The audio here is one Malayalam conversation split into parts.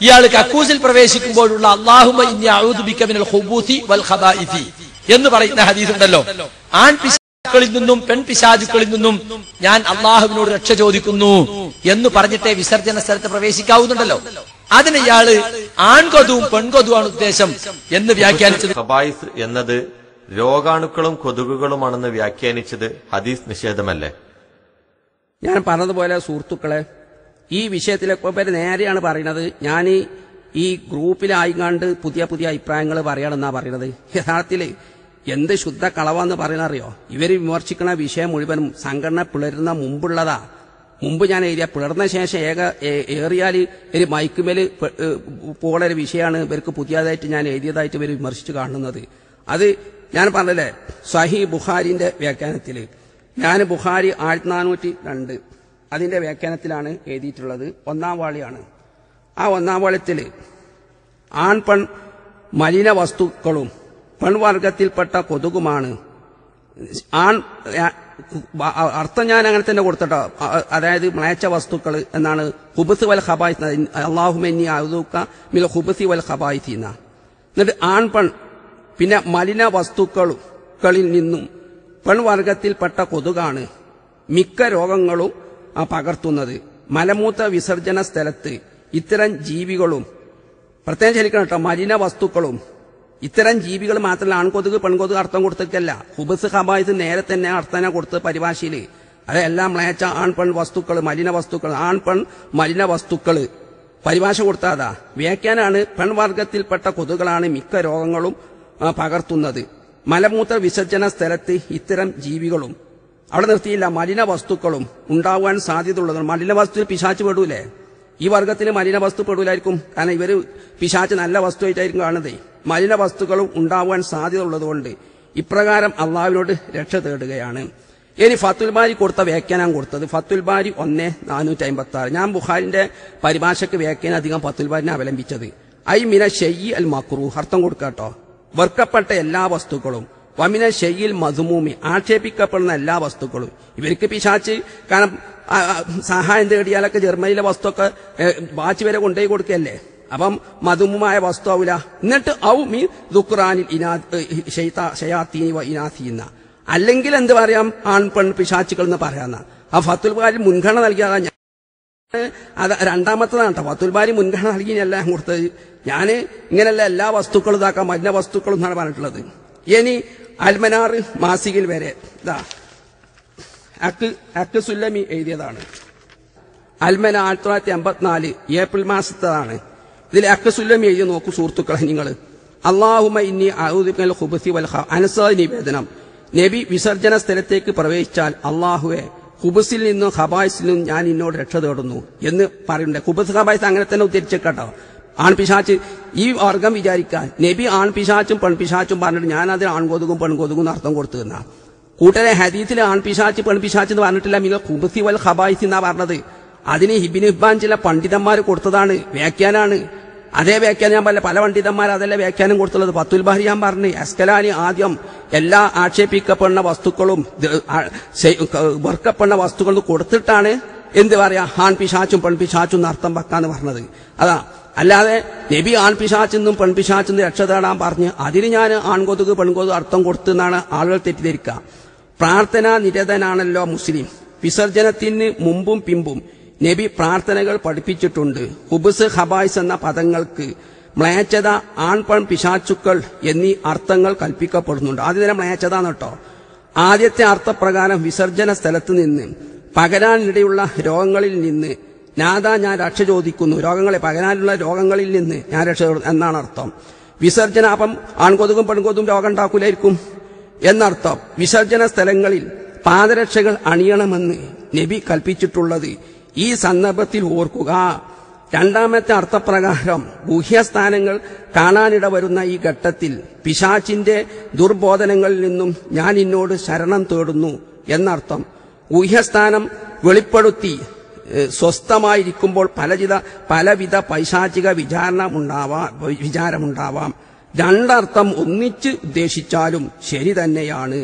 ഇയാൾ കക്കൂസിൽ പ്രവേശിക്കുമ്പോഴുള്ള അള്ളാഹുമ ഇന്നി അഊദു ബിക മിനൽ ഖുബൂതി വൽ ഖബായിഥി എന്ന് പറയുന്ന ഹദീസ് ഉണ്ടല്ലോ ആൺ പിശാചുക്കളിൽ നിന്നും പെൺ പിശാചുക്കളിൽ നിന്നും ഞാൻ അള്ളാഹുവിനോട് രക്ഷ ചോദിക്കുന്നു എന്ന് പറഞ്ഞിട്ടേ വിസർജന സ്ഥലത്ത് പ്രവേശിക്കാവുന്നുണ്ടല്ലോ. അതിന് ഇയാൾ ആൺകൊതുവും പെൺകൊതുവാണ് ഉദ്ദേശം എന്ന് വ്യാഖ്യാനിച്ചത്. ഖബായിസ് എന്നത് രോഗാണുക്കളും കൊതുകുകളുമാണെന്ന് വ്യാഖ്യാനിച്ചത് ഹദീസ് നിഷേധമല്ലേ? ഞാൻ പറഞ്ഞതുപോലെ സുഹൃത്തുക്കളെ ഈ വിഷയത്തിലൊക്കെ പേര് നേരെയാണ് പറയുന്നത്. ഞാൻ ഈ ഗ്രൂപ്പിലായിക്കാണ്ട് പുതിയ പുതിയ അഭിപ്രായങ്ങൾ പറയണമെന്നാ പറയുന്നത്. യഥാർത്ഥത്തിൽ എന്ത് ശുദ്ധ കളവാന്ന് പറയുന്ന അറിയോ ഇവർ വിമർശിക്കുന്ന വിഷയം മുഴുവനും സംഘടന പിളരുന്ന മുമ്പുള്ളതാ. മുമ്പ് ഞാൻ എഴുതിയ പിളർന്ന ശേഷം ഏക ഏറിയാൽ ഒരു മയക്കുമേൽ പോളൊരു വിഷയമാണ് ഇവർക്ക് പുതിയതായിട്ട് ഞാൻ എഴുതിയതായിട്ട് ഇവർ വിമർശിച്ച് കാണുന്നത്. അത് ഞാൻ പറഞ്ഞല്ലേ? സഹി ബുഖാരിന്റെ വ്യാഖ്യാനത്തിൽ ഞാൻ ബുഖാരി ആയിരത്തി നാനൂറ്റി രണ്ട്. അതിന്റെ വ്യാഖ്യാനത്തിലാണ് എഴുതിയിട്ടുള്ളത്. ഒന്നാം വാളിയാണ്. ആ ഒന്നാം വാളത്തിൽ ആൺ പെൺ മലിന വസ്തുക്കളും പെൺവർഗത്തിൽപ്പെട്ട കൊതുകുമാണ്. ആൺ അർത്ഥം ഞാൻ അങ്ങനെ തന്നെ കൊടുത്തട്ടോ. അതായത് മ്ലേച്ഛ വസ്തുക്കൾ എന്നാണ്. ഹുബസ് വൽ ഹബായി അള്ളാഹുമെന്നി അഴുതൂക്ക മിൽ ഹുബസി വൽ ഹബായി എന്ന. എന്നിട്ട് ആൺ പെൺ പിന്നെ മലിന വസ്തുക്കളിൽ നിന്നും പെൺവർഗത്തിൽപ്പെട്ട കൊതുകാണ്. മിക്ക രോഗങ്ങളും പകർത്തുന്നത്. മലമൂത്ര വിസർജന സ്ഥലത്ത് ഇത്തരം ജീവികളും പ്രത്യേകം ശരിക്കണം കേട്ടോ മലിന വസ്തുക്കളും ഇത്തരം ജീവികൾ മാത്രമല്ല ആൺകൊതുക് പെൺകൊതുക് അർത്ഥം കൊടുത്തിട്ടല്ല ഹുബസ് ഹബായത് നേരെ തന്നെ അർത്ഥന കൊടുത്ത് പരിഭാഷയിൽ അതെല്ലാം മ്ലേച്ച ആൺ പെൺ വസ്തുക്കൾ മലിന വസ്തുക്കൾ ആൺ പെൺ മലിന വസ്തുക്കൾ പരിഭാഷ കൊടുത്താതാ. വ്യാഖ്യാനാണ് പെൺവർഗത്തിൽപ്പെട്ട കൊതുകളാണ് മിക്ക രോഗങ്ങളും പകർത്തുന്നത്. മലമൂത്ര വിസർജന സ്ഥലത്ത് ഇത്തരം ജീവികളും അവിടെ നിർത്തിയില്ല. മലിന വസ്തുക്കളും ഉണ്ടാവാൻ സാധ്യതയുള്ളത് മലിന വസ്തു പിശാച്ച് പെടൂലേ? ഈ വർഗത്തിൽ മലിന വസ്തു പെടൂലായിരിക്കും. കാരണം ഇവർ പിശാച്ച് നല്ല വസ്തുവായിട്ടായിരിക്കും കാണുന്നതേ. മലിന വസ്തുക്കളും ഉണ്ടാവാൻ സാധ്യത ഉള്ളതുകൊണ്ട് ഇപ്രകാരം അള്ളാവിനോട് രക്ഷ തേടുകയാണ്. ഇനി ഫത്തുൽ ബാരി കൊടുത്ത വ്യാഖ്യാനം കൊടുത്തത്. ഫത്തുൽ ബാരി ഒന്ന് നാനൂറ്റി അമ്പത്തി ആറ് ഞാൻ ബുഹാരിന്റെ പരിഭാഷയ്ക്ക് വ്യാഖ്യാനം അധികം ഫത്തുൽ ബാരിനെ അവലംബിച്ചത്. ഐ മിന ഷെയ്യി അൽ മക്രൂഹ്. അർത്ഥം കൊടുക്കാട്ടോ. വെറുക്കപ്പെട്ട എല്ലാ വസ്തുക്കളും വമിന ഷെയ്യിൽ മധുമൂമി ആക്ഷേപിക്കപ്പെടുന്ന എല്ലാ വസ്തുക്കളും. ഇവർക്ക് പിശാച്ച്. കാരണം സഹായം തേടിയാലൊക്കെ ജർമ്മനിയിലെ വസ്തുവൊക്കെ വാച്ച് വരെ കൊണ്ടുപോയി കൊടുക്കല്ലേ അപ്പം മധുമുമായ വസ്തു ആവൂല. എന്നിട്ട് ഔ മീൻ ദുഖ്റാനിൽ ഇനാ വ ഇനാത്തീന്ന അല്ലെങ്കിൽ എന്ത് പറയാം? ആൺ പെൺ പിശാച്ചുകൾ എന്ന് പറയാന്ന. ആ ഫത്തുൽ ബാരി മുൻഗണന നൽകിയതാ ഞാൻ. അത് രണ്ടാമത്തതാണ് കേട്ടോ. ഫത്തുൽ ബാരി മുൻഗണന നൽകിയല്ല കൊടുത്തത്. ഞാൻ ഇങ്ങനെയല്ല എല്ലാ വസ്തുക്കളും ഇതാക്കാം. മലിന വസ്തുക്കളും എന്നാണ് പറഞ്ഞിട്ടുള്ളത്. ഇനി അൽമനാർ മാസികയിൽ വരെ ഇതാ അക്ക് അക്ക് സുല്ലമി എഴുതിയതാണ്. അൽമന ആയിരത്തി തൊള്ളായിരത്തി അമ്പത്തിനാല് ഏപ്രിൽ മാസത്തതാണ്. ഇതിൽ അക്ക് സുല്ലമി എഴുതി നോക്കൂ സുഹൃത്തുക്കളെ നിങ്ങൾ. അള്ളാഹുമ ഇന്നി ഔദിക്കൽ ഹുബസി വൽ നിവേദനം. നബി വിസർജന സ്ഥലത്തേക്ക് പ്രവേശിച്ചാൽ അള്ളാഹുവെ ഹുബസിൽ നിന്നും ഹബായിസിൽ നിന്നും ഞാൻ ഇന്നോട് രക്ഷ തേടുന്നു എന്ന് പറയുന്നുണ്ട്. ഹുബസ് ഹബായിസ് അങ്ങനെ തന്നെ ഉദ്ധരിച്ചേക്കട്ടോ. ആൺപിശാച്ച് ഈ വർഗം വിചാരിക്കാൻ. നബി ആൺപിശാച്ചും പെൺപിശാച്ചും പറഞ്ഞിട്ട് ഞാൻ അതിന് ആൺകൊതുകും പെൺകൊതുകും അർത്ഥം കൊടുത്തു എന്നാ. കൂട്ടരെ ഹദീത്തിൽ ആൺപിശാച്ച് പെൺപിശാച്ച് എന്ന് പറഞ്ഞിട്ടില്ല. മിക കുബസി വൽ ഹബായിസ് എന്നാ പറഞ്ഞത്. അതിന് ഹിബിൻ ഹിബാൻ ചില പണ്ഡിതന്മാർ കൊടുത്തതാണ്. വ്യാഖ്യാനാണ്. അതേ വ്യാഖ്യാനം ഞാൻ പറഞ്ഞ പല പണ്ഡിതന്മാർ അതല്ല വ്യാഖ്യാനം കൊടുത്തുള്ളത്. പത്തുൽ ബഹരി ഞാൻ പറഞ്ഞു. എസ്കലാനി ആദ്യം എല്ലാ ആക്ഷേപിക്കപ്പെടുന്ന വസ്തുക്കളും വെറുക്കപ്പെടുന്ന വസ്തുക്കളും കൊടുത്തിട്ടാണ് എന്ത് പറയാ? ആൺ പിശാച്ചും പെൺപിശാച്ചും അർത്ഥം വെക്കാന്ന് പറഞ്ഞത്. അതാ അല്ലാതെ നബി ആൺ പിശാച്ചെന്നും പെൺപിശാച്ചെന്നും രക്ഷ തേടാൻ പറഞ്ഞ് അതിന് ഞാൻ ആൺകൊതുക് പെൺകൊതുക് അർത്ഥം കൊടുത്തെന്നാണ് ആളുകൾ തെറ്റിദ്ധരിക്കുക പ്രാർത്ഥന നിരതനാണല്ലോ മുസ്ലിം. വിസർജനത്തിന് മുമ്പും പിമ്പും നബി പ്രാർത്ഥനകൾ പഠിപ്പിച്ചിട്ടുണ്ട്. ഹുബസ് ഹബായ്സ് എന്ന പദങ്ങൾക്ക് മ്ലേച്ഛത ആൺപൺ പിശാച്ചുക്കൾ എന്നീ അർത്ഥങ്ങൾ കൽപ്പിക്കപ്പെടുന്നുണ്ട്. ആദ്യം തന്നെ മ്ലേച്ഛത കേട്ടോ. ആദ്യത്തെ അർത്ഥപ്രകാരം വിസർജന സ്ഥലത്ത് നിന്ന് പകരാനിടയുള്ള രോഗങ്ങളിൽ നിന്ന് നാദാ ഞാൻ രക്ഷ ചോദിക്കുന്നു. രോഗങ്ങളെ പകരാനുള്ള രോഗങ്ങളിൽ നിന്ന് ഞാൻ രക്ഷ എന്നാണ് അർത്ഥം. വിസർജനാപം ആൺകൊതുകും പെൺകൊതുകും രോഗം ഉണ്ടാക്കൂലായിരിക്കും എന്നർത്ഥം. വിസർജന സ്ഥലങ്ങളിൽ പാദരക്ഷകൾ അണിയണമെന്ന് നബി കൽപ്പിച്ചിട്ടുള്ളത് ഈ സന്ദർഭത്തിൽ ഓർക്കുക. രണ്ടാമത്തെ അർത്ഥപ്രകാരം ഗുഹ്യസ്ഥാനങ്ങൾ കാണാനിട വരുന്ന ഈ ഘട്ടത്തിൽ പിശാച്ചിന്റെ ദുർബോധനങ്ങളിൽ നിന്നും ഞാൻ ഇന്നോട് ശരണം തേടുന്നു എന്നർത്ഥം. ഗുഹ്യസ്ഥാനം വെളിപ്പെടുത്തി സ്വസ്ഥമായിരിക്കുമ്പോൾ പലവിധ പലവിധ പൈശാചിക വിചാരണ ഉണ്ടാവാം വിചാരമുണ്ടാവാം. രണ്ടർത്ഥം ഒന്നിച്ച് ഉദ്ദേശിച്ചാലും ശരി തന്നെയാണ്.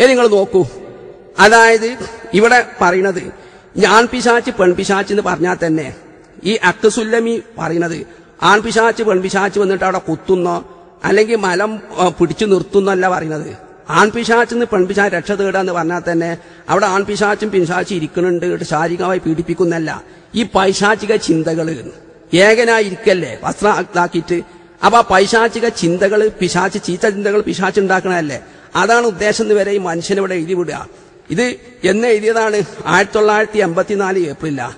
ഏ നിങ്ങൾ നോക്കൂ. അതായത് ഇവിടെ പറയുന്നത് ഞാൻ പിശാച്ച് പെൺപിശാച്ച് എന്ന് പറഞ്ഞാൽ തന്നെ ഈ അക്കസുല്ലമി പറയുന്നത് ആൺപിശാച്ച് പെൺപിശാച്ച് വന്നിട്ട് അവിടെ കുത്തുന്നോ അല്ലെങ്കിൽ മലം പിടിച്ചു നിർത്തുന്നല്ല പറയുന്നത് ആൺപിശാച്ചിന്ന് പെൺപിശാ രക്ഷ തേടാന്ന് പറഞ്ഞാൽ തന്നെ അവിടെ ആൺപിശാച്ചും പിശാച്ചും ഇരിക്കുന്നുണ്ട് ശാരീരികമായി പീഡിപ്പിക്കുന്നല്ല ഈ പൈശാചിക ചിന്തകൾ ഏകനായിരിക്കല്ലേ? വസ്ത്ര ഇതാക്കിയിട്ട് അപ്പൊ ആ പൈശാചിക ചിന്തകൾ പിശാച്ച് ചീത്ത ചിന്തകൾ പിശാച്ച് ഉണ്ടാക്കണല്ലേ അതാണ് ഉദ്ദേശം എന്ന് വരെ ഈ മനുഷ്യനിവിടെ എഴുതി വിടുക. ഇത് എന്ന് എഴുതിയതാണ് ആയിരത്തി തൊള്ളായിരത്തി എൺപത്തിനാല് ഏപ്രിലാ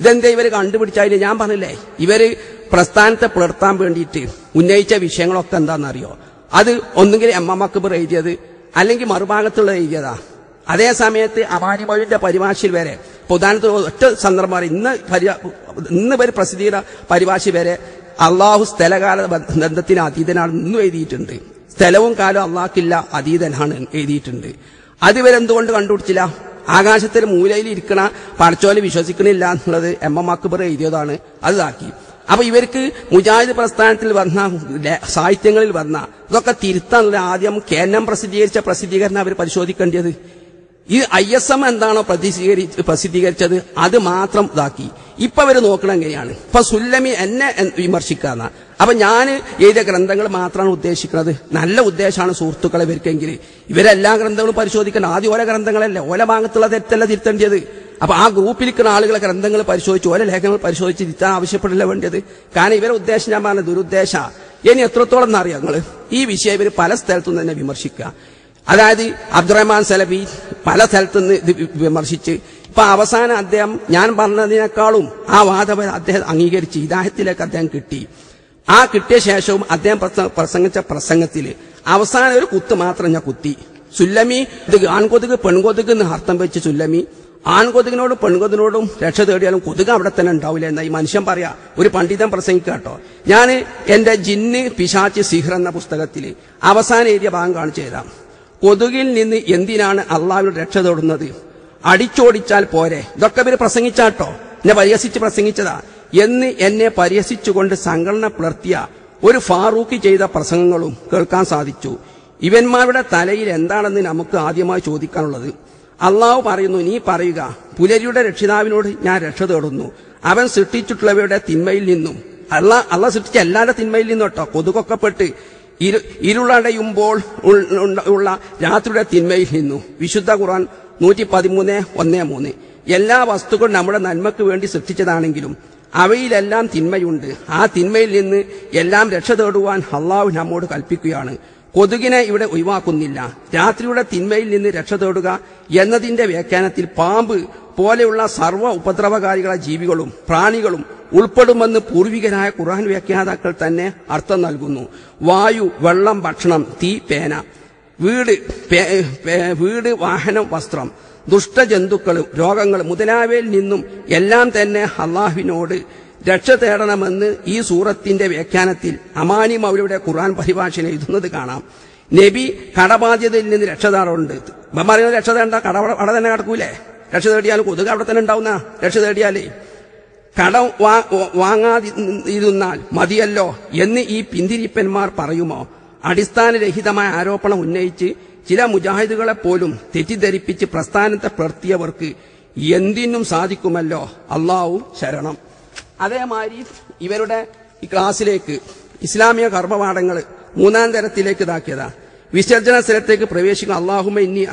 ഇതെന്താ ഇവർ കണ്ടുപിടിച്ചതിന്? ഞാൻ പറഞ്ഞില്ലേ ഇവർ പ്രസ്ഥാനത്തെ പുലർത്താൻ വേണ്ടിയിട്ട് ഉന്നയിച്ച വിഷയങ്ങളൊക്കെ എന്താണെന്നറിയോ? അത് ഒന്നുകിൽ എം എം അക്ബർ എഴുതിയത് അല്ലെങ്കിൽ മറുഭാഗത്തുള്ള എഴുതിയതാ അതേ സമയത്ത് അമാനിമൊഴിന്റെ പരിഭാഷയിൽ വരെ പ്രധാനത്തിൽ ഒറ്റ സന്ദർഭം പറയും. ഇന്ന് ഇന്ന് വരെ പ്രസിദ്ധീകരണ പരിഭാഷ വരെ അള്ളാഹു സ്ഥലകാല ബന്ധത്തിന് അതീതനാണ് ഇന്നും എഴുതിയിട്ടുണ്ട്. സ്ഥലവും കാലവും അള്ളാഹ്ക്കില്ല അതീതനാണ് എഴുതിയിട്ടുണ്ട്. അതുവരെ എന്തുകൊണ്ട് കണ്ടുപിടിച്ചില്ല? ആകാശത്തിൽ മൂലയിൽ ഇരിക്കണ പടച്ചോലെ വിശ്വസിക്കണില്ല എന്നുള്ളത് എം എം അക്ബർ എഴുതിയതാണ്. അത് ഇതാക്കി. അപ്പൊ ഇവർക്ക് മുജാഹിദ് പ്രസ്ഥാനത്തിൽ വന്ന സാഹിത്യങ്ങളിൽ വന്ന ഇതൊക്കെ തിരുത്താനുള്ള ആദ്യം കേന്ദ്രം പ്രസിദ്ധീകരിച്ച പ്രസിദ്ധീകരണം അവർ പരിശോധിക്കേണ്ടത്. ഈ ഐ എസ് എം എന്താണോ പ്രതിസീകരിച്ച് പ്രസിദ്ധീകരിച്ചത് അത് മാത്രം ഇതാക്കി. ഇപ്പൊ അവർ നോക്കണം എങ്ങനെയാണ്? ഇപ്പൊ സുല്ലമി എന്നെ വിമർശിക്കാന്ന. അപ്പൊ ഞാൻ എഴുതിയ ഗ്രന്ഥങ്ങൾ മാത്രമാണ് ഉദ്ദേശിക്കുന്നത്. നല്ല ഉദ്ദേശമാണ് സുഹൃത്തുക്കളെ ഇവർക്കെങ്കിൽ ഇവരെല്ലാ ഗ്രന്ഥങ്ങളും പരിശോധിക്കണം ആദ്യം ഓരോ ഗ്രന്ഥങ്ങളല്ലേ? ഓല ഭാഗത്തുള്ള തെറ്റല്ല തിരുത്തേണ്ടത്? അപ്പൊ ആ ഗ്രൂപ്പിലിരിക്കുന്ന ആളുകളെ ഗ്രന്ഥങ്ങൾ പരിശോധിച്ച് ഓരോ ലേഖനങ്ങൾ പരിശോധിച്ച് ഇരുത്താൻ ആവശ്യപ്പെടില്ല വേണ്ടത്? കാരണം ഇവരെ ഉദ്ദേശം ഞാൻ പറഞ്ഞ ദുരുദ്ദേശ. ഇനി എത്രത്തോളം എന്നറിയാം നിങ്ങൾ ഈ വിഷയം ഇവർ പല സ്ഥലത്തുനിന്ന് തന്നെ വിമർശിക്കുക. അതായത് അബ്ദുറഹ്മാൻ സലബി പല സ്ഥലത്തുനിന്ന് ഇത് വിമർശിച്ച്. ഇപ്പൊ അവസാനം അദ്ദേഹം ഞാൻ പറഞ്ഞതിനേക്കാളും ആ വാദപര അദ്ദേഹം അംഗീകരിച്ച് ഹിദായത്തിലേക്ക് അദ്ദേഹം കിട്ടി. ആ കിട്ടിയ ശേഷവും അദ്ദേഹം പ്രസംഗിച്ച പ്രസംഗത്തിൽ അവസാനം ഒരു കുത്ത് മാത്രം ഞാൻ കുത്തി. സുല്ലമി ഇത് ആൺകൊതുക് പെൺകൊതുക് എന്ന് അർത്ഥം വെച്ച് സുല്ലമി ആൺകൊതുകിനോടും പെൺകൊതുകിനോടും രക്ഷ തേടിയാലും കൊതുക് അവിടെ തന്നെ ഉണ്ടാവില്ല എന്നാ ഈ മനുഷ്യൻ പറയാ. ഒരു പണ്ഡിതൻ പ്രസംഗിക്കുക കേട്ടോ. ഞാൻ എന്റെ ജിന്ന് പിശാച്ച് സിഹർ എന്ന പുസ്തകത്തിൽ അവസാന ഏരിയ ഭാഗം കാണിച്ചു തരാം. കൊതുകിൽ നിന്ന് എന്തിനാണ് അള്ളാവിൽ രക്ഷ തേടുന്നത്? അടിച്ചോടിച്ചാൽ പോരെ. ഇതൊക്കെ ഇവർ പ്രസംഗിച്ചാട്ടോ എന്നെ പരിഹസിച്ച് പ്രസംഗിച്ചതാ. എന്ന് എന്നെ പരിഹസിച്ചുകൊണ്ട് സംഘടന പുലർത്തിയ ഒരു ഫാറൂഖ് ചെയ്ത പ്രസംഗങ്ങളും കേൾക്കാൻ സാധിച്ചു. ഇവന്മാരുടെ തലയിൽ എന്താണെന്ന് നമുക്ക് ആദ്യമായി ചോദിക്കാനുള്ളത്? അള്ളാഹു പറയുന്നു നീ പറയുക പുലരിയുടെ രക്ഷിതാവിനോട് ഞാൻ രക്ഷ തേടുന്നു. അവൻ സൃഷ്ടിച്ചിട്ടുള്ളവയുടെ തിന്മയിൽ നിന്നും. അള്ള അള്ള സൃഷ്ടിച്ച എല്ലാവരുടെ തിന്മയിൽ നിന്നും കേട്ടോ. കൊതുകൊക്കെപ്പെട്ട് ഇരു ഇരുളടയുമ്പോൾ ഉള്ള- രാത്രിയുടെ തിന്മയിൽ നിന്നു. വിശുദ്ധ ഖുർആൻ നൂറ്റി പതിമൂന്ന് ഒന്ന് മൂന്ന്. എല്ലാ വസ്തുക്കളും നമ്മുടെ നന്മയ്ക്ക് വേണ്ടി സൃഷ്ടിച്ചതാണെങ്കിലും അവയിലെല്ലാം തിന്മയുണ്ട്. ആ തിന്മയിൽ നിന്ന് എല്ലാം രക്ഷ തേടുവാൻ അള്ളാഹു നമ്മോട് കൽപ്പിക്കുകയാണ്. കൊതുകിനെ ഇവിടെ ഒഴിവാക്കുന്നില്ല. രാത്രിയുടെ തിന്മയിൽ നിന്ന് രക്ഷ തേടുക എന്നതിന്റെ വ്യാഖ്യാനത്തിൽ പാമ്പ് പോലെയുള്ള സർവ ഉപദ്രവകാരികളെ ജീവികളും പ്രാണികളും ഉൾപ്പെടുമെന്ന് പൂർവികരായ ഖുർആൻ വ്യാഖ്യാതാക്കൾ തന്നെ അർത്ഥം നൽകുന്നു. വായു വെള്ളം ഭക്ഷണം തീ പേന. വീട് വീട് വാഹനം വസ്ത്രം. ദുഷ്ടജന്തുക്കളും രോഗങ്ങളും മുതലായവയിൽ നിന്നും എല്ലാം തന്നെ അള്ളാഹുവിനോട് രക്ഷ തേടണമെന്ന് ഈ സൂറത്തിന്റെ വ്യാഖ്യാനത്തിൽ അമാനി മൗലിയുടെ ഖുർആൻ പരിഭാഷയിൽ എഴുതുന്നത് കാണാം. നബി കടബാധ്യതയിൽ നിന്ന് രക്ഷ തേടുന്നുണ്ട് പറയുന്നത് രക്ഷ തേണ്ട കട അവിടെ- തന്നെ കിടക്കൂലേ? രക്ഷ തേടിയാൽ കൊതുക് അവിടെ തന്നെ ഉണ്ടാവുന്ന? രക്ഷ തേടിയാലേ കടം വാങ്ങാതിരുന്നാൽ മതിയല്ലോ എന്ന് ഈ പിന്തിരിപ്പന്മാർ പറയുമോ? അടിസ്ഥാനരഹിതമായ ആരോപണം ഉന്നയിച്ച് ചില മുജാഹിദുകളെ പോലും തെറ്റിദ്ധരിപ്പിച്ച് പ്രസ്ഥാനത്തെ പ്രവർത്തിയവർക്ക് എന്തിനും സാധിക്കുമല്ലോ? അള്ളാവും ശരണം. അതേമാതിരി ഇവരുടെ ഈ ക്ലാസ്സിലേക്ക് ഇസ്ലാമിക കർമ്മപാഠങ്ങൾ മൂന്നാം തരത്തിലേക്ക് ഇതാക്കിയതാ. വിസർജന സ്ഥലത്തേക്ക് പ്രവേശിക്കുന്ന അള്ളാഹുമ ഇനി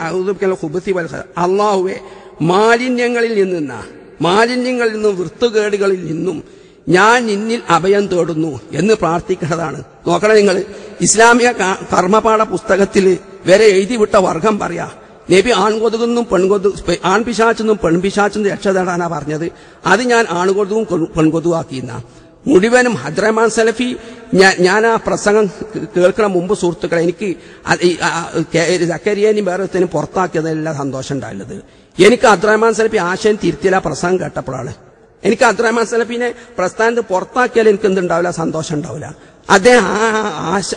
ഹുബത്തി വൽ ഖ- അള്ളാഹുവെ മാലിന്യങ്ങളിൽ നിന്ന മാലിന്യങ്ങളിൽ നിന്നും വൃത്തുകേടുകളിൽ നിന്നും ഞാൻ നിന്നിൽ അഭയം തേടുന്നു എന്ന് പ്രാർത്ഥിക്കുന്നതാണ് നോക്കണം നിങ്ങൾ ഇസ്ലാമിക കർമ്മപാഠ പുസ്തകത്തിൽ വരെ എഴുതിവിട്ട വർഗം പറയാ. നബി ആൺകൊതുകുന്നും പെൺകൊതു ആൺപിശാച്ചെന്നും പെൺപിശാച്ചെന്നും രക്ഷ തേടാനാ പറഞ്ഞത്. അത് ഞാൻ ആൺകൊതുകും പെൺ- പെൺകൊതുവാക്കിയെന്ന മുഴുവനും ഹദ്രമാൻ സലഫി ഞാൻ ആ പ്രസംഗം കേൾക്കണ മുമ്പ് സുഹൃത്തുക്കളെ എനിക്ക് സക്കരിയേനും വേറെ പുറത്താക്കിയതെല്ലാം സന്തോഷം ഉണ്ടായുള്ളത് എനിക്ക് അബ്ദുറഹ്മാൻ സലഫി ആശയം തിരുത്തിയില്ല പ്രസംഗം കേട്ടപ്പോഴാണ്. എനിക്ക് അബ്ദുറഹ്മാൻ പിന്നെ പ്രസ്ഥാനത്ത് പുറത്താക്കിയാൽ എനിക്ക് എന്തുണ്ടാവില്ല സന്തോഷം ഉണ്ടാവില്ല അദ്ദേഹം ആ ആശ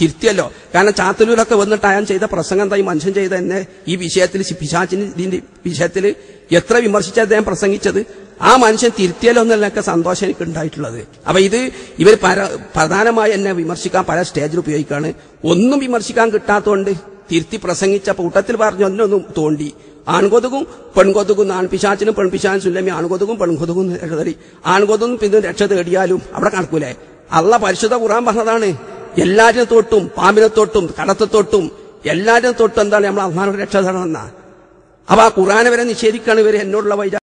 തിരുത്തിയല്ലോ. കാരണം ചാത്തലൂരൊക്കെ വന്നിട്ട് അയാൾ ചെയ്ത പ്രസംഗം ഈ മനുഷ്യൻ ചെയ്ത എന്നെ ഈ വിഷയത്തിൽ പിശാച്ചിന് ഇതിന്റെ വിഷയത്തിൽ എത്ര വിമർശിച്ച അദ്ദേഹം പ്രസംഗിച്ചത്? ആ മനുഷ്യൻ തിരുത്തിയല്ലോ എന്നുള്ളതൊക്കെ സന്തോഷം എനിക്ക് ഉണ്ടായിട്ടുള്ളത് അപ്പൊ ഇത് ഇവർ പര പ്രധാനമായി എന്നെ വിമർശിക്കാൻ പല സ്റ്റേജിൽ ഉപയോഗിക്കുകയാണ്. ഒന്നും വിമർശിക്കാൻ കിട്ടാത്തതുകൊണ്ട് തിരുത്തി പ്രസംഗിച്ച കൂട്ടത്തിൽ പറഞ്ഞു ഒന്നൊന്നും തോണ്ടി. ആൺകൊതുകും പെൺകൊതുകും ആൺപിശാച്ചിനും പെൺപിശാനും സുല്ലമി ആൺകൊതുകും പെൺകൊതുകും രക്ഷ തേടി ആൺകൊതുകും പിന്നെ രക്ഷ തേടിയാലും അവിടെ കണക്കൂലേ? അള്ള പരിശുദ്ധ ഖുറാൻ പറഞ്ഞതാണ് എല്ലാരും തൊട്ടും പാമ്പിനെ തൊട്ടും കടത്തെ തൊട്ടും എല്ലാരും തൊട്ടും എന്താണ് നമ്മൾ അള്ളാഹോട് രക്ഷ തേടണമെന്നാ? അപ്പൊ ആ ഖുറാനെ വരെ നിഷേധിക്കാണ് ഇവർ എന്നോടുള്ള